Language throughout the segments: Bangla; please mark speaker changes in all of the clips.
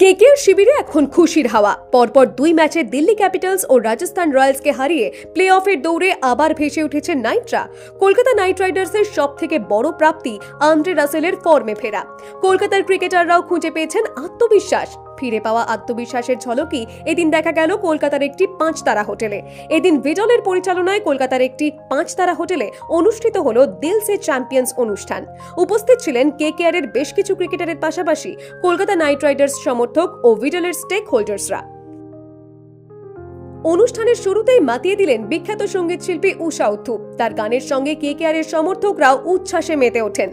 Speaker 1: কেকেআর শিবিরে এখন খুশির হাওয়া। পরপর দুই ম্যাচে দিল্লি ক্যাপিটালস ও রাজস্থান রয়্যালসকে হারিয়ে প্লে অফের দৌড়ে আবার ভেসে উঠেছে নাইটরা। কলকাতা নাইট রাইডার্সের সব থেকে বড় প্রাপ্তি আন্দ্রে রাসেলের ফর্মে ফেরা। কলকাতার ক্রিকেটাররাও খুঁজে পেয়েছেন আত্মবিশ্বাস। ফিরে পাওয়া আত্মবিশ্বাসের ঝলকই এদিন দেখা গেল কলকাতার একটি পাঁচ তারা হোটেলে। এদিন ভিডলের পরিচালনায় কলকাতার একটি পাঁচ তারা হোটেলে অনুষ্ঠিত হল দিল সে চ্যাম্পিয়ন্স অনুষ্ঠান। উপস্থিত ছিলেন কে কেয়ারের বেশ কিছু ক্রিকেটারের পাশাপাশি কলকাতা নাইট রাইডার্স সমর্থক ও ভিডলের স্টেক হোল্ডার্সরা অনুষ্ঠানের শুরুতেই মাতিয়ে দিলেন বিখ্যাত সংগীত শিল্পী উষা উত্থুপ তার গানের সঙ্গে কে কেয়ারের সমর্থকরাও উচ্ছ্বাসে মেতে ওঠেন।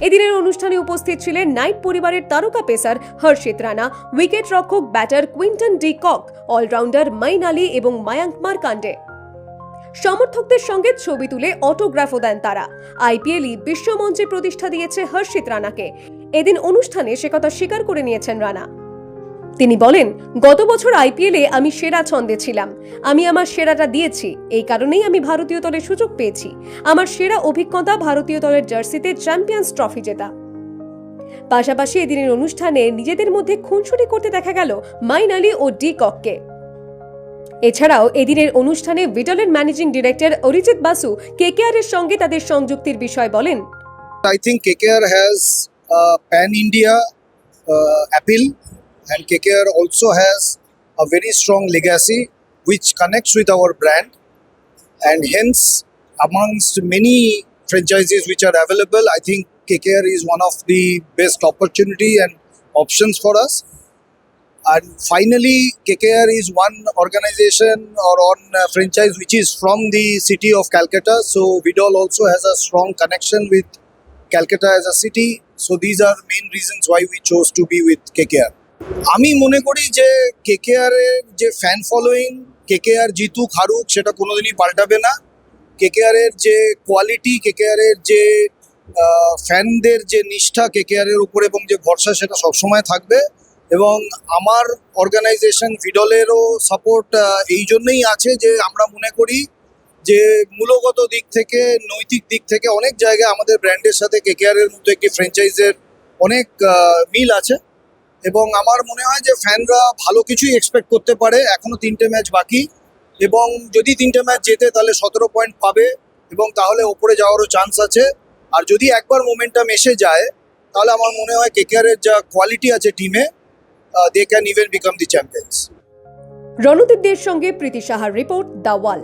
Speaker 1: এদিনের অনুষ্ঠানে উপস্থিত ছিলেন নাইট পরিবারের তারকা পেসার হর্ষিত রানা, উইকেট রক্ষক batter Quinton de Kock, all rounder Moeen Ali এবং মায়াঙ্ক মার্কান্ডে। সমর্থকদের সঙ্গে ছবি তুলে অটোগ্রাফও দেন তারা। আইপিএলই বিশ্বমঞ্চে প্রতিষ্ঠা দিয়েছে হর্ষিত রানাকে। এদিন অনুষ্ঠানে সে কথা স্বীকার করে নিয়েছেন রানা। তিনি বলেন গত বছর আইপিএলে আমি সেরা ছন্দে ছিলাম। আমি আমার সেরাটা দিয়েছি। এই কারণেই আমি ভারতীয় দলের সুযোগ পেয়েছি। আমার সেরা অভিজ্ঞতা ভারতীয় দলের জার্সিতে চ্যাম্পিয়ন্স ট্রফি জেতা। পাশাপাশি এদিনের অনুষ্ঠানে নিজেদের মধ্যে খুনসুটি করতে দেখা গেল মাইন আলী ও ডি কককে। এছাড়াও এদিনের অনুষ্ঠানে ভিডলের managing director Arijit Basu KKR এর সঙ্গে তাদের সংযুক্তির বিষয় বলেন
Speaker 2: KKR has a pan India uh, appeal, and KKR also has a very strong legacy which connects with our brand, and hence, amongst many franchises which are available, I think KKR is one of the best opportunity and options for us. And finally, KKR is one organization or one uh, franchise which is from the city of Calcutta. So Vidal also has a strong connection with Calcutta as a city. So these are main reasons why we chose to be with KKR. আমি মনে করি যে কেকেআর এর যে ফ্যান ফলোয়িং কেকেআর জিতু হারুক, সেটা কোনোদিনই পাল্টাবে না। কেকেআর এর যে কোয়ালিটি কেকেআর এর যে ফ্যানদের যে নিষ্ঠা কেকেআর এর উপর এবং যে ভরসা, সেটা সবসময় থাকবে। এবং আমার অর্গানাইজেশন ভিডলেরও সাপোর্ট এই জন্যই আছে যে আমরা মনে করি যে মূলগত দিক থেকে, নৈতিক দিক থেকে অনেক জায়গায় আমাদের ব্র্যান্ডের সাথে কেকেআর এর মধ্যে একটি ফ্র্যাঞ্চাইজের অনেক মিল আছে। এবং আমার মনে হয় যে ফ্যানরা ভালো কিছুই এক্সপেক্ট করতে পারে। এখনও তিনটে ম্যাচ বাকি এবং যদি তিনটে ম্যাচ জেতে তাহলে সতেরো পয়েন্ট পাবে এবং তাহলে ওপরে যাওয়ারও চান্স আছে। আর যদি একবার মোমেন্টাম এসে যায়, তাহলে আমার মনে হয় কেকেআর এর যা কোয়ালিটি আছে টিমে they can even become the champions
Speaker 1: রণদীপদের সঙ্গে প্রীতি সাহার রিপোর্ট দ্য ওয়াল